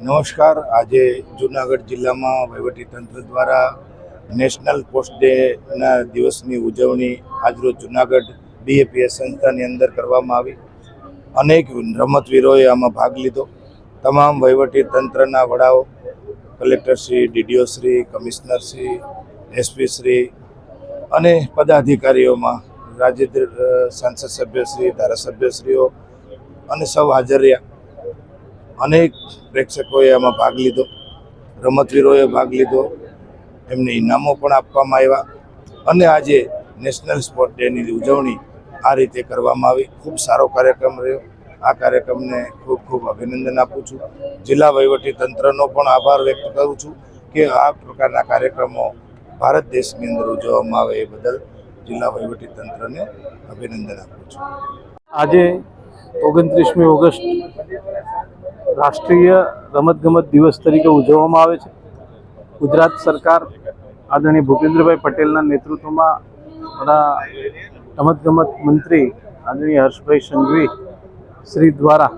નમસ્કાર. આજે જૂનાગઢ જિલ્લામાં વહીવટીતંત્ર દ્વારા નેશનલ પોસ્ટ ડેના દિવસની ઉજવણી આજરોજ જૂનાગઢ બીએપીએસ સંસ્થાની અંદર કરવામાં આવી. અનેક રમતવીરોએ આમાં ભાગ લીધો. તમામ વહીવટીતંત્રના વડાઓ કલેક્ટરશ્રી ડીડીઓશ્રી કમિશનરશ્રી એસપીશ્રી અને પદાધિકારીઓમાં રાજ્ય સાંસદ સભ્યશ્રી ધારાસભ્યશ્રીઓ અને સૌ હાજર રહ્યા. અનેક પ્રેક્ષકોએ આમાં ભાગ લીધો. રમતવીરોએ ભાગ લીધો. એમને ઇનામો પણ આપવામાં આવ્યા. અને આજે નેશનલ સ્પોર્ટ ડેની ઉજવણી આ રીતે કરવામાં આવી. ખૂબ સારો કાર્યક્રમ રહ્યો. આ કાર્યક્રમને ખૂબ ખૂબ અભિનંદન આપું છું. જિલ્લા તંત્રનો પણ આભાર વ્યક્ત કરું છું કે આ પ્રકારના કાર્યક્રમો ભારત દેશની અંદર ઉજવવામાં આવે એ બદલ જિલ્લા તંત્રને અભિનંદન આપું છું. આજે ઓગણત્રીસમી ઓગસ્ટ રાષ્ટ્રીય રમતગમત દિવસ તરીકે ઉજવવામાં આવે છે. ગુજરાત સરકાર આદરણીય ભૂપેન્દ્રભાઈ પટેલના નેતૃત્વમાં બધા રમતગમત મંત્રી આદરણીય હર્ષભાઈ સંઘવી શ્રી દ્વારા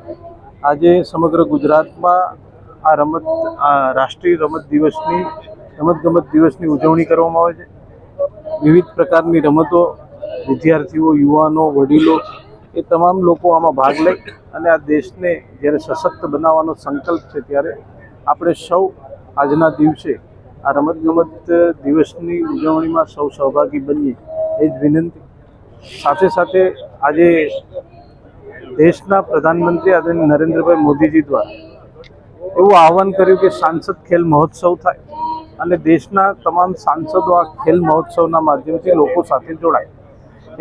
આજે સમગ્ર ગુજરાતમાં આ રમત રાષ્ટ્રીય રમત દિવસની, રમતગમત દિવસની ઉજવણી કરવામાં આવે છે. વિવિધ પ્રકારની રમતો વિદ્યાર્થીઓ, યુવાનો, વડીલો એ તમામ લોકો આમાં ભાગ લઈ અને આ દેશને જ્યારે સશક્ત બનાવવાનો સંકલ્પ છે ત્યારે આપણે સૌ આજના દિવસે આ રમતગમત દિવસની ઉજવણીમાં સૌ સહભાગી બનીએ, એ જ વિનંતી. સાથે સાથે આજે દેશના પ્રધાનમંત્રી આદરણીય નરેન્દ્રભાઈ મોદીજી દ્વારા એવું આહવાન કર્યું કે સાંસદ ખેલ મહોત્સવ થાય અને દેશના તમામ સાંસદો આ ખેલ મહોત્સવના માધ્યમથી લોકો સાથે જોડાય.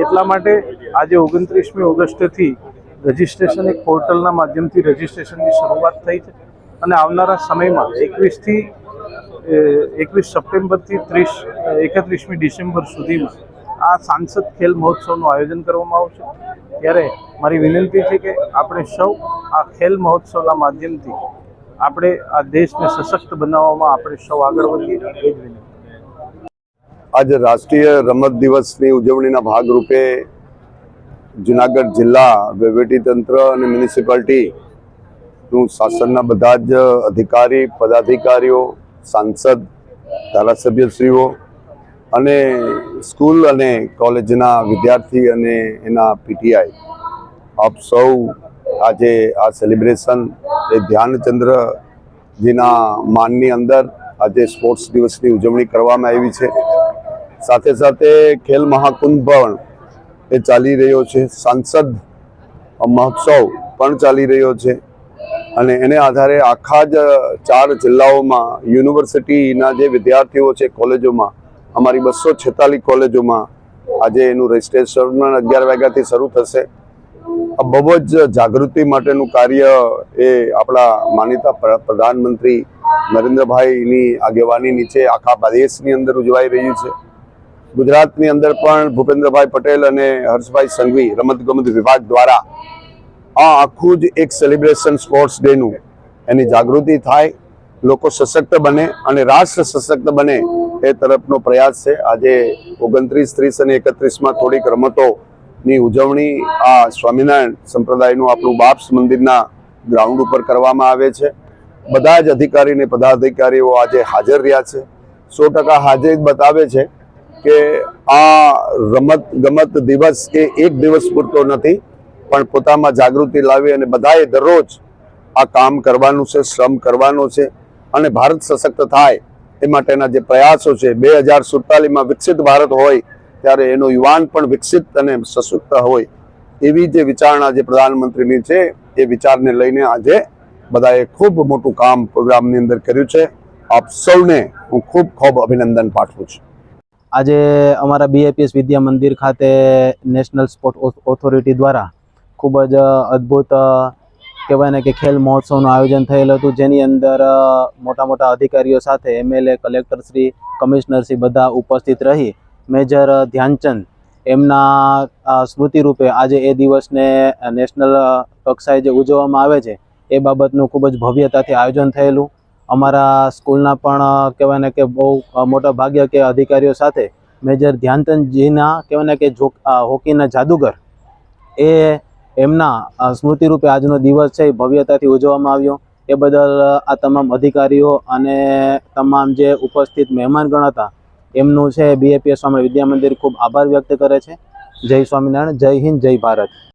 એટલા માટે આજે ઓગણત્રીસમી ઓગસ્ટથી રજિસ્ટ્રેશન એક પોર્ટલના માધ્યમથી રજિસ્ટ્રેશનની શરૂઆત થઈ છે. અને આવનારા સમયમાં એકવીસથી એકવીસ સપ્ટેમ્બરથી ત્રીસ એકત્રીસમી ડિસેમ્બર સુધીમાં આ સાંસદ ખેલ મહોત્સવનું આયોજન કરવામાં આવશે. ત્યારે મારી વિનંતી છે કે આપણે સૌ આ ખેલ મહોત્સવના માધ્યમથી આપણે આ દેશને સશક્ત બનાવવામાં આપણે સૌ આગળ વધીએ. એ જ વિનંતી. આજે રાષ્ટ્રીય રમત દિવસની ઉજવણીના ભાગરૂપે જુનાગઢ જિલ્લા વહીવટીતંત્ર અને મ્યુનિસિપાલિટીનું શાસનના બધા જ અધિકારી, પદાધિકારીઓ, સાંસદ, ધારાસભ્યશ્રીઓ અને સ્કૂલ અને કોલેજના વિદ્યાર્થી અને એના પીટીઆઈ, આપ સૌ આજે આ સેલિબ્રેશન એ ધ્યાનચંદ્રજીના માનની અંદર આજે સ્પોર્ટ્સ દિવસની ઉજવણી કરવામાં આવી છે. સાથે સાથે ખેલ મહાકુંભ પણ એ ચાલી રહ્યો છે. સાંસદ મહોત્સવ પણ ચાલી રહ્યો છે. અને એને આધારે આખા જ ચાર જિલ્લાઓમાં, યુનિવર્સિટીના જે વિદ્યાર્થીઓ છે કોલેજોમાં, અમારી બસો છેતાલીસ કોલેજોમાં આજે એનું રજિસ્ટ્રેશન અગિયાર વાગ્યાથી શરૂ થશે. બહુ જ જાગૃતિ માટેનું કાર્ય એ આપણા માનીતા પ્ર- પ્રધાનમંત્રી નરેન્દ્રભાઈની આગેવાની નીચે આખા દેશની અંદર ઉજવાઈ રહ્યું છે. ગુજરાતની અંદર પણ ભૂપેન્દ્રભાઈ પટેલ અને હર્ષભાઈ સંઘવી રમતગમત વિભાગ દ્વારા આ આખું જ એક સેલિબ્રેશન સ્પોર્ટ્સ ડેનું એની જાગૃતિ થાય, લોકો સશક્ત બને અને રાષ્ટ્ર સશક્ત બને એ તરફનો પ્રયાસ છે. આજે ઓગણત્રીસ, ત્રીસ અને એકત્રીસમાં થોડીક રમતોની ઉજવણી આ સ્વામિનારાયણ સંપ્રદાયનું આપણું બાપ્સ મંદિરના ગ્રાઉન્ડ ઉપર કરવામાં આવે છે. બધા જ અધિકારી અને પદાધિકારીઓ આજે હાજર રહ્યા છે. સો ટકા હાજરી બતાવે છે. કે આ રમત ગમત દિવસ એ એક દિવસ પૂરતો નથી, પણ પોતામાં જાગૃતિ લાવી અને બધાએ દરરોજ આ કામ કરવાનું છે, શ્રમ કરવાનો છે અને ભારત સશક્ત થાય એ માટેના જે પ્રયાસો છે, બે હજાર સુડતાલીસમાં વિકસિત ભારત હોય ત્યારે એનો યુવાન પણ વિકસિત અને સશક્ત હોય એવી જે વિચારણા જે પ્રધાનમંત્રીની છે, એ વિચારને લઈને આજે બધાએ ખૂબ મોટું કામ પ્રોગ્રામની અંદર કર્યું છે. આપ સૌને હું ખૂબ ખૂબ અભિનંદન પાઠવું છું. આજે અમારા બીએપીએસ વિદ્યા મંદિર ખાતે નેશનલ સ્પોર્ટ ઓથોરિટી દ્વારા ખૂબ જ અદ્ભુત કહેવાય ને કે ખેલ મહોત્સવનું આયોજન થયેલું હતું. જેની અંદર મોટા મોટા અધિકારીઓ સાથે એમએલએ કમિશનર શ્રી બધા ઉપસ્થિત રહી. મેજર ધ્યાનચંદ એમના સ્મૃતિ સ્મૃતિરૂપે આજે એ દિવસને નેશનલ કક્ષાએ જે ઉજવવામાં આવે છે, એ બાબતનું ખૂબ જ ભવ્યતાથી આયોજન થયેલું. અમારા સ્કૂલના પણ કહેવાય ને કે બહુ મોટા ભાગ્ય કે અધિકારીઓ સાથે મેજર ધ્યાનચંદજીના, કહેવાય ને કે હોકીના જાદુગર એ એમના સ્મૃતિરૂપે આજનો દિવસ છે, એ ભવ્યતાથી ઉજવવામાં આવ્યો. એ બદલ આ તમામ અધિકારીઓ અને તમામ જે ઉપસ્થિત મહેમાનગણ હતા, એમનું છે બીએપીએસ સ્વામી વિદ્યા મંદિર ખૂબ આભાર વ્યક્ત કરે છે. જય સ્વામિનારાયણ, જય હિન્દ, જય ભારત.